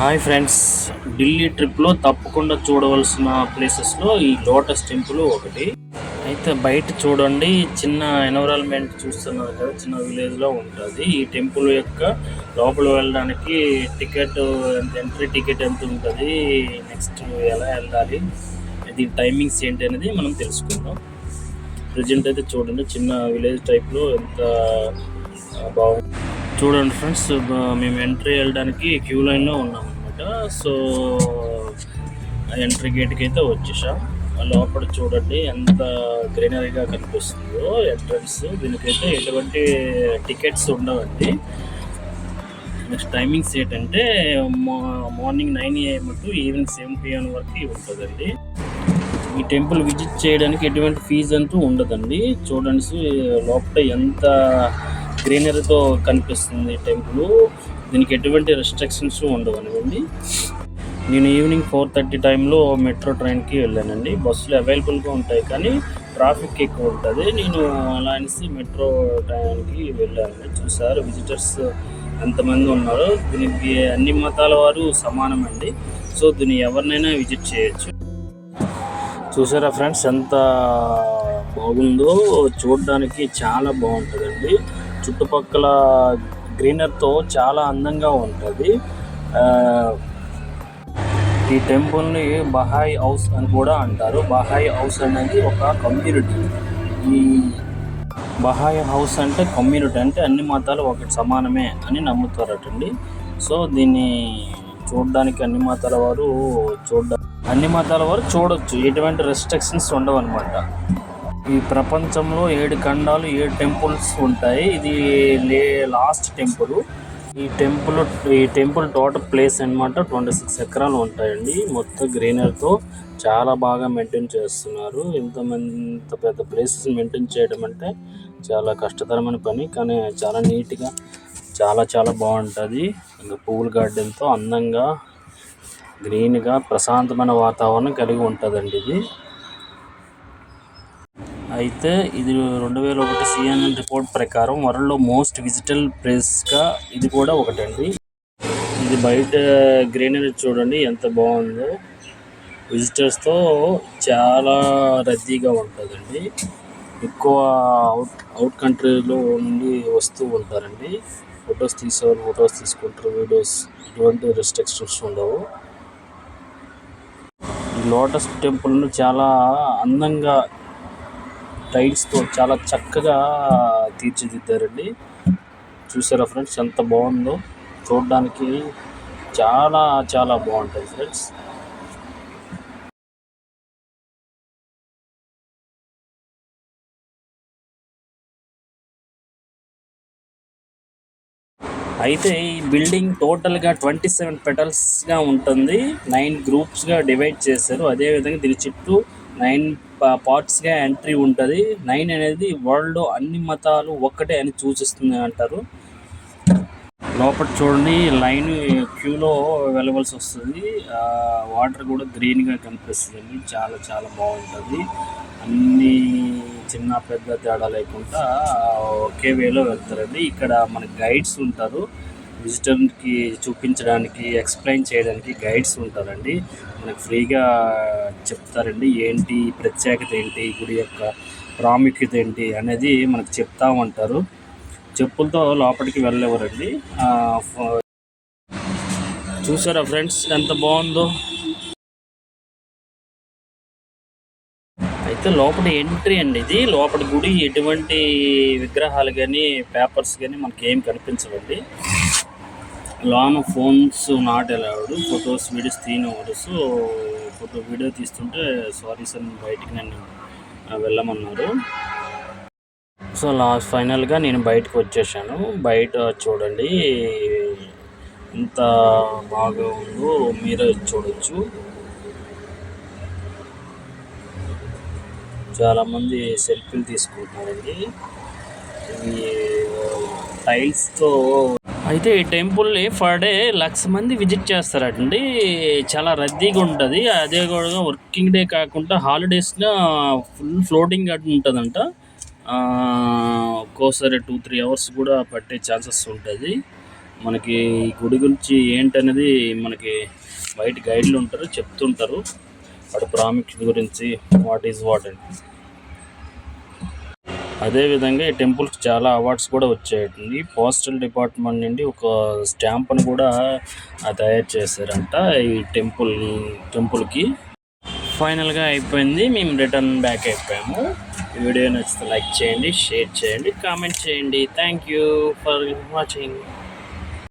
Hi friends. Delhi ట్రిప్లో తప్పకుండా చూడవలసిన ప్లేసెస్లో ఈ లోటస్ టెంపుల్ ఒకటి. అయితే బయట చూడండి చిన్న ఎన్విరాన్మెంట్ చూస్తున్నారు కదా చిన్న విలేజ్లో ఉంటుంది. ఈ టెంపుల్ యొక్క లోపల వెళ్ళడానికి టికెట్ ఎంత ఎంట్రీ టికెట్ ఎంత ఉంటుంది నెక్స్ట్ ఎలా వెళ్ళాలి దీని టైమింగ్స్ ఏంటి అనేది మనం తెలుసుకుందాం. ప్రజెంట్ అయితే చూడండి చిన్న విలేజ్ టైప్లో ఎంత బాగుంది. చూడండి ఫ్రెండ్స్ మేము ఎంట్రీ వెళ్ళడానికి క్యూ లైన్లో ఉన్నాము. అనమాట సో ఎంట్రీ గేట్కి అయితే వచ్చేసాం. లోపల చూడండి ఎంత గ్రీనరీగా కనిపిస్తుందో ఎంట్రన్స్ దీనికైతే ఎటువంటి టికెట్స్ ఉండవండి. నెక్స్ట్ టైమింగ్స్ ఏంటంటే morning nine AM to evening seven PM వరకు ఉంటుందండి. ఈ టెంపుల్ విజిట్ చేయడానికి ఎటువంటి ఫీజు అంటూ ఉండదండి. చూడండి లోపల ఎంత గ్రీనరీతో కనిపిస్తుంది టెంపుల్. దీనికి ఎటువంటి రెస్ట్రిక్షన్స్ ఉండవనివ్వండి నేను ఈవినింగ్ ఫోర్ థర్టీ టైంలో మెట్రో ట్రైన్కి వెళ్ళానండి. బస్సులు అవైలబుల్గా ఉంటాయి కానీ ట్రాఫిక్ ఎక్కువ ఉంటుంది. నేను అలా అనేసి మెట్రో ట్రైన్కి వెళ్ళాను చూసారు విజిటర్స్ ఎంతమంది ఉన్నారో. దీనికి అన్ని మతాల వారు సమానమండి. సో దీన్ని ఎవరినైనా విజిట్ చేయొచ్చు. చూసారా ఫ్రెండ్స్ ఎంత బాగుందో. చూడడానికి చాలా బాగుంటుందండి. చుట్టుపక్కల గ్రీనర్తో చాలా అందంగా ఉంటుంది. ఈ టెంపుల్ని బహాయ్ హౌస్ అని కూడా అంటారు. బహాయ్ హౌస్ అనేది ఒక కమ్యూనిటీ. ఈ బహాయ్ హౌస్ అంటే కమ్యూనిటీ అంటే అన్ని మతాలు ఒకటి సమానమే అని నమ్ముతారటండి. సో దీన్ని చూడడానికి అన్ని మతాల వారు చూడ అన్ని మతాల వారు చూడొచ్చు. ఎటువంటి రెస్ట్రిక్షన్స్ ఉండవు అనమాట ఈ ప్రపంచంలో ఏడు ఖండాలు ఏడు టెంపుల్స్ ఉంటాయి. ఇది లే లాస్ట్ టెంపుల్. ఈ టెంపుల్ ఈ టెంపుల్ టోటల్ ప్లేస్ అన్నమాట ట్వంటీ సిక్స్ ఎకరాలు ఉంటాయండి. మొత్తం గ్రీనరీతో చాలా బాగా మెయింటైన్ చేస్తున్నారు. ఇంతమంది ఇంత పెద్ద ప్లేసెస్ మెయింటైన్ చేయడం అంటే చాలా కష్టతరమైన పని కానీ చాలా నీట్గా చాలా చాలా బాగుంటుంది. ఇంకా పూల గార్డెన్తో అందంగా గ్రీన్గా ప్రశాంతమైన వాతావరణం కలిగి ఉంటుందండి ఇది. అయితే ఇది రెండు వేల ఒకటి సిఎన్ఎన్ రిపోర్ట్ ప్రకారం వరల్డ్లో మోస్ట్ విజిటల్ ప్లేస్గా ఇది కూడా ఒకటండి. ఇది బయట గ్రీనరీ చూడండి ఎంత బాగుందో. విజిటర్స్తో చాలా రద్దీగా ఉంటుందండి. ఎక్కువ అవుట్ అవుట్ కంట్రీలో నుండి వస్తూ ఉంటారండి. ఫొటోస్ తీసేవాళ్ళు ఫొటోస్ తీసుకుంటారు వీడియోస్ ఎటువంటి రెస్ట్రిక్షన్స్ ఉండవు. ఈ లోటస్ టెంపుల్ను చాలా అందంగా టైల్స్తో చాలా చక్కగా తీర్చిదిద్దారండి. చూసారా ఫ్రెండ్స్ ఎంత బాగుందో. చూడడానికి చాలా చాలా బాగుంటుంది ఫ్రెండ్స్. అయితే ఈ బిల్డింగ్ టోటల్గా ట్వంటీ సెవెన్ పెటల్స్గా ఉంటుంది. నైన్ గ్రూప్స్గా డివైడ్ చేశారు. అదేవిధంగా దీని చుట్టూ నైన్ పార్ట్స్గా ఎంట్రీ ఉంటుంది. నైన్ అనేది వరల్డ్ అన్ని మతాలు ఒక్కటే అని సూచిస్తుంది అంటారు. లోపల చూడండి లైన్ క్యూలో వెళ్ళవలసి వస్తుంది. ఆ, వాటర్ కూడా గ్రీన్గా కనిపిస్తుంది. చాలా చాలా బాగుంటుంది. అన్ని చిన్న పెద్ద తేడా లేకుండా ఒకే వేలో వెళ్తారండి. ఇక్కడ మన గైడ్స్ ఉంటారు. విజిటర్కి చూపించడానికి ఎక్స్ప్లెయిన్ చేయడానికి గైడ్స్ ఉంటారండి. మనకి ఫ్రీగా చెప్తారండి. ఏంటి ప్రత్యేకత ఏంటి గుడి యొక్క ప్రాముఖ్యత ఏంటి అనేది మనకు చెప్తా ఉంటారు. చెప్పులతో లోపలికి వెళ్ళేవారండి. చూసారా ఫ్రెండ్స్ ఎంత బాగుందో? అయితే లోపల ఎంట్రీ అండి ఇది. లోపల గుడి ఎటువంటి విగ్రహాలు కానీ పేపర్స్ కానీ మనకి ఏం కనిపించవండి. Long phones not allowed photos videos తీయనివ్వరు so photo video తీస్తుంటే సారీ సార్ బయటికి నన్ను వెళ్ళమన్నారు సో లాస్ట్ ఫైనల్గా నేను బయటకు వచ్చేసాను. బయట చూడండి ఎంత బాగా ఉందో మీరే చూడొచ్చు. చాలామంది సెల్ఫీలు తీసుకుంటున్నారండి. ఇవి టైల్స్తో అయితే ఈ టెంపుల్ని ఫర్ డే లక్ష మంది విజిట్ చేస్తారటండి చాలా రద్దీగా ఉంటుంది. అదే కూడా వర్కింగ్ డే కాకుండా హాలిడేస్గా ఫుల్ ఫ్లోటింగ్ అటు ఉంటుందంట. ఒక్కోసారి టూ త్రీ అవర్స్ కూడా పట్టే ఛాన్సెస్ ఉంటుంది. మనకి ఈ గుడి గురించి ఏంటనేది మనకి బయట గైడ్లు ఉంటారు చెప్తుంటారు. వాటి ప్రాముఖ్యత గురించి వాట్ ఈజ్ వాట్ అని. అదేవిధంగా ఈ టెంపుల్కి చాలా అవార్డ్స్ కూడా వచ్చాయండి. పోస్టల్ డిపార్ట్మెంట్ నుండి ఒక స్టాంప్ను కూడా ఆ, తయారు చేశారంట ఈ టెంపుల్ టెంపుల్కి. ఫైనల్గా అయిపోయింది. మేము రిటర్న్ బ్యాక్ అయిపోయాము. వీడియో నచ్చితే లైక్ చేయండి షేర్ చేయండి కామెంట్ చేయండి. Thank you for watching.